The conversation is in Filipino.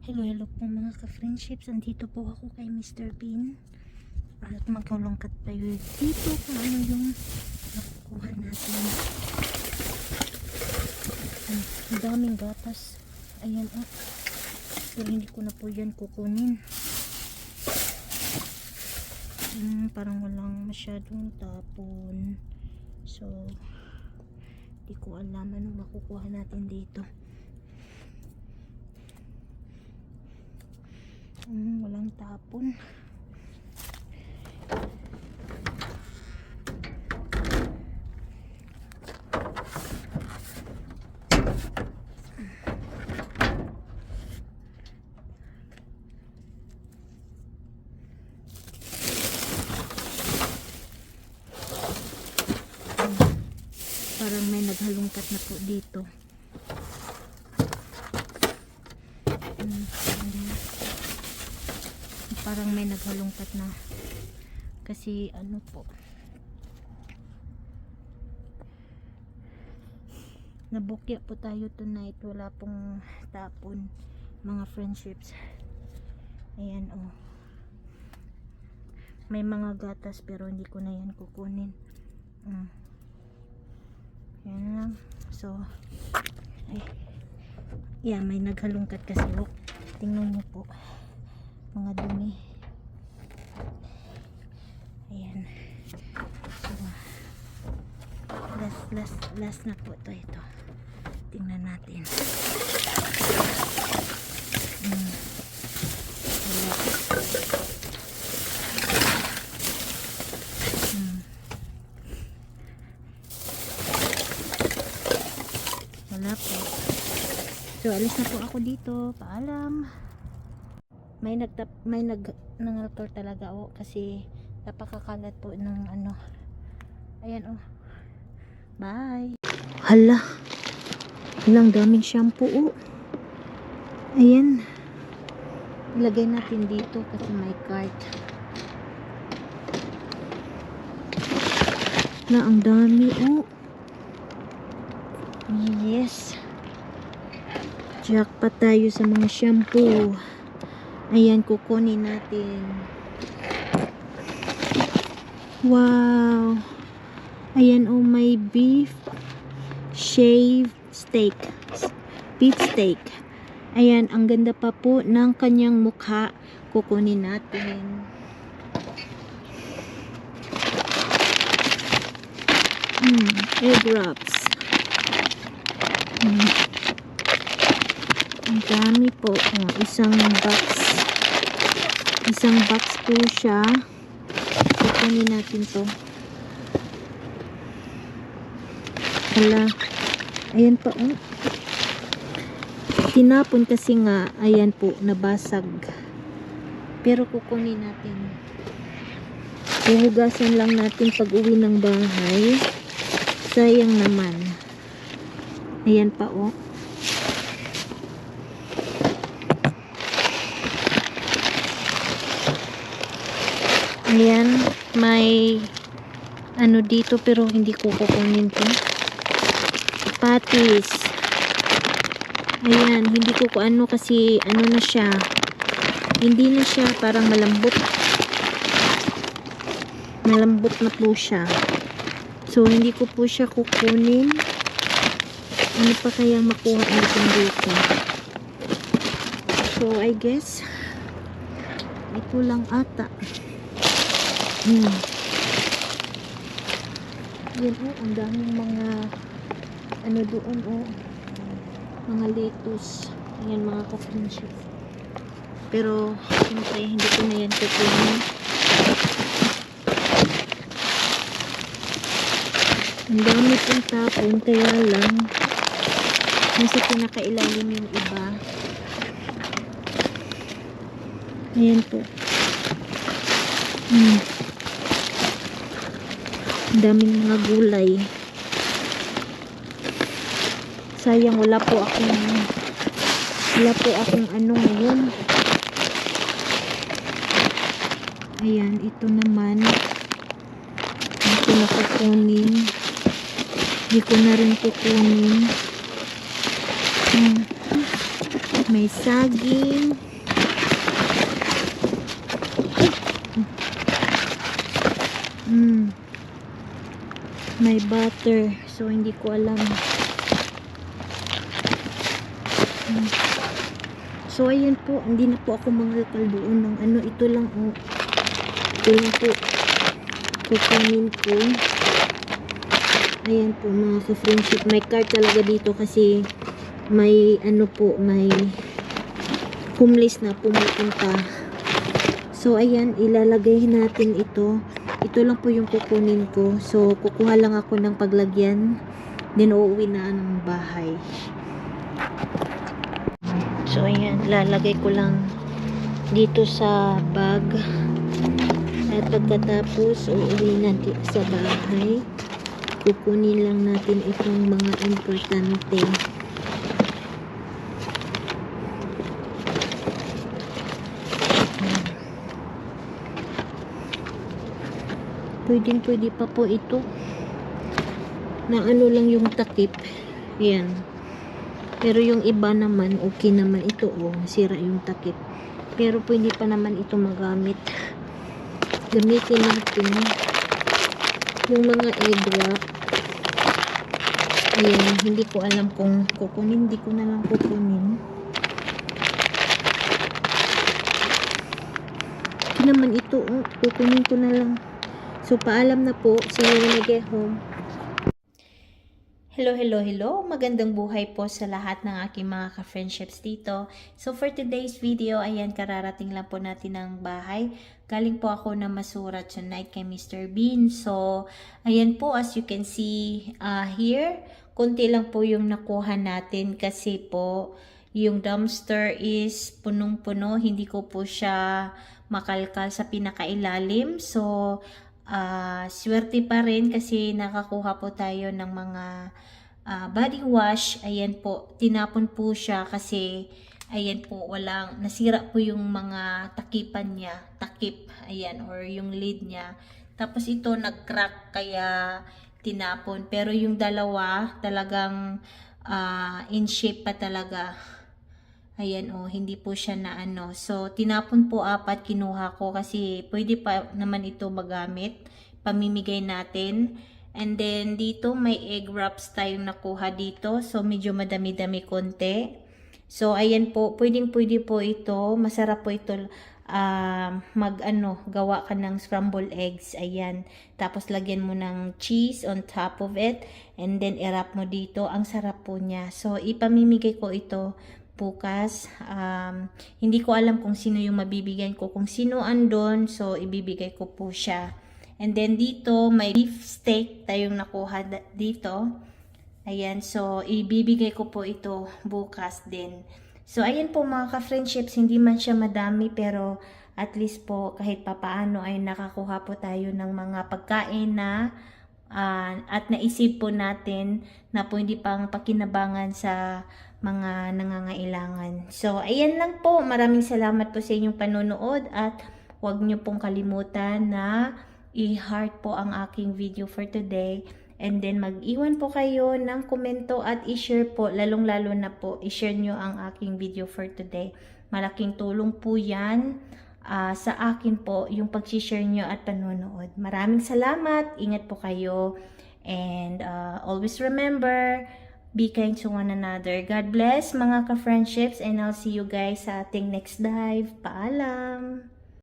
Hello, hello po mga ka-friendships. Andito po ako kay Mr. Bean. At magkulungkat tayo dito kung ano yung nakukuha natin. Ang daming gatas. Ayan oh. Pero hindi ko na po yan kukunin. Hmm, parang walang masyadong tapon. So, di ko alam ano makukuha natin dito. Hmm, walang tapon. Parang may naghalungkat na po dito. Hmm, ayan. Parang may naghalungkat na. Kasi ano po? Nabukya po tayo tonight. Wala pong tapon. Mga friendships. Ayan oh. May mga gatas pero hindi ko na yan kukunin. Mm. yan lang. So ay yeah may naghalungkat kasi. Oh. tingnan nyo po mga dumi. Ayan. So last last last na po to ito. Tingnan natin. Hmm. hmm. wala po. So alis na po ako dito. Paalam may nagtap may nag nangalkal talaga ako kasi napakakalat po ng ano. Ayan oh. Bye. Hala. Halang daming shampoo oh. Ayan. Ilagay natin dito kasi may cart. Na ang dami oh. Yes. Jackpot tayo sa mga shampoo Ayan, kukunin natin. Wow. Ayan, oh, may beef shave steak. Beef steak. Ayan, ang ganda pa po ng kanyang mukha. Kukunin natin. Hmm, egg wraps. Hmm. Ang dami po. Oh, isang box. Isang box po siya. Kukunin natin to. Hala. Ayan pa. Oh. Tinapon kasi nga. Ayan po. Nabasag. Pero kukunin natin. Huhugasan lang natin pag uwi ng bahay. Sayang naman. Ayan pa oh. Ayan, may ano dito pero hindi ko kukunin to. Patis. Ayan, hindi ko ano kasi ano na siya. Hindi na siya parang malambot. Malambot na po siya. So, hindi ko po siya kukunin. Ano pa kaya makuha natin dito? So, I guess ito lang ata. Hmm. Yan oh, ang daming mga ano doon oh. Mga lettuce. Yan mga ka-friendship. Pero, siyempre, hindi ko na yan kukunin. Ang dami pong tapon, kaya lang nasa pinakailalim yung iba. Ayan po. Hmm. Daming mga gulay. Sayang wala po akong wala po akong ano ngayon. Ayan, ito naman. Ko na kukunin. Hindi ko na rin kukunin. Hmm. May saging. Mm. May butter. So, hindi ko alam. So, ayun po. Hindi na po ako mangalkal doon ng ano. Ito lang oh. Ito lang po. Kukunin ko. Ayan po mga ka-friendship. May card talaga dito kasi may ano po, may homeless na pumupunta. So, ayan, ilalagay natin ito. Ito lang po yung kukunin ko. So, kukuha lang ako ng paglagyan. Then, uuwi na ng bahay. So, ayan, lalagay ko lang dito sa bag. At pagkatapos, uuwi natin sa bahay. Kukunin lang natin itong mga importante. Pwedeng pwede pa po ito. Na ano lang yung takip. Yan. Pero yung iba naman, okay naman ito. Oh, sira yung takip. Pero pwede pa naman ito magamit. Gamitin natin yung mga egg wrap. Ayan, hindi ko alam kung kukunin. Hindi ko na lang kukunin. Naman ito. Oh, kukunin ko na lang. So, paalam na po. You when I home. Hello, hello, hello. Magandang buhay po sa lahat ng aking mga ka-friendships dito. So, for today's video, ayan, kararating lang po natin ng bahay. Galing po ako na masurat tonight kay Mr. Bean. So, ayan po, as you can see uh, here, konti lang po yung nakuha natin kasi po, yung dumpster is punong-puno. Hindi ko po siya makalkal sa pinakailalim. So, ah swerte pa rin kasi nakakuha po tayo ng mga ah, body wash. Ayan po, tinapon po siya kasi ayan po, walang, nasira po yung mga takipan niya, takip, ayan, or yung lid niya. Tapos ito nag-crack kaya tinapon. Pero yung dalawa talagang ah, in shape pa talaga. Ayan oh, hindi po siya na ano. So, tinapon po apat, kinuha ko kasi pwede pa naman ito magamit. Pamimigay natin. And then, dito may egg wraps tayong nakuha dito. So, medyo madami-dami konti. So, ayan po, pwedeng-pwede po ito. Masarap po ito ah, mag ano, gawa ka ng scrambled eggs. Ayan. Tapos, lagyan mo ng cheese on top of it. And then, i-wrap mo dito. Ang sarap po niya. So, ipamimigay ko ito bukas. Um, hindi ko alam kung sino yung mabibigyan ko. Kung sino andon, so ibibigay ko po siya. And then dito, may beef steak tayong nakuha dito. Ayan, so ibibigay ko po ito bukas din. So ayan po mga ka-friendships, hindi man siya madami pero at least po kahit papaano ay nakakuha po tayo ng mga pagkain na ah, at naisip po natin na pwede pang pakinabangan sa mga nangangailangan. So, ayan lang po. Maraming salamat po sa inyong panonood at huwag niyo pong kalimutan na i-heart po ang aking video for today. And then, mag-iwan po kayo ng komento at i-share po, lalong-lalo na po, i-share nyo ang aking video for today. Malaking tulong po yan ah, sa akin po, yung pag-share nyo at panonood. Maraming salamat. Ingat po kayo. And ah, always remember, be kind to one another. God bless mga ka-friendships and I'll see you guys sa ating next dive. Paalam!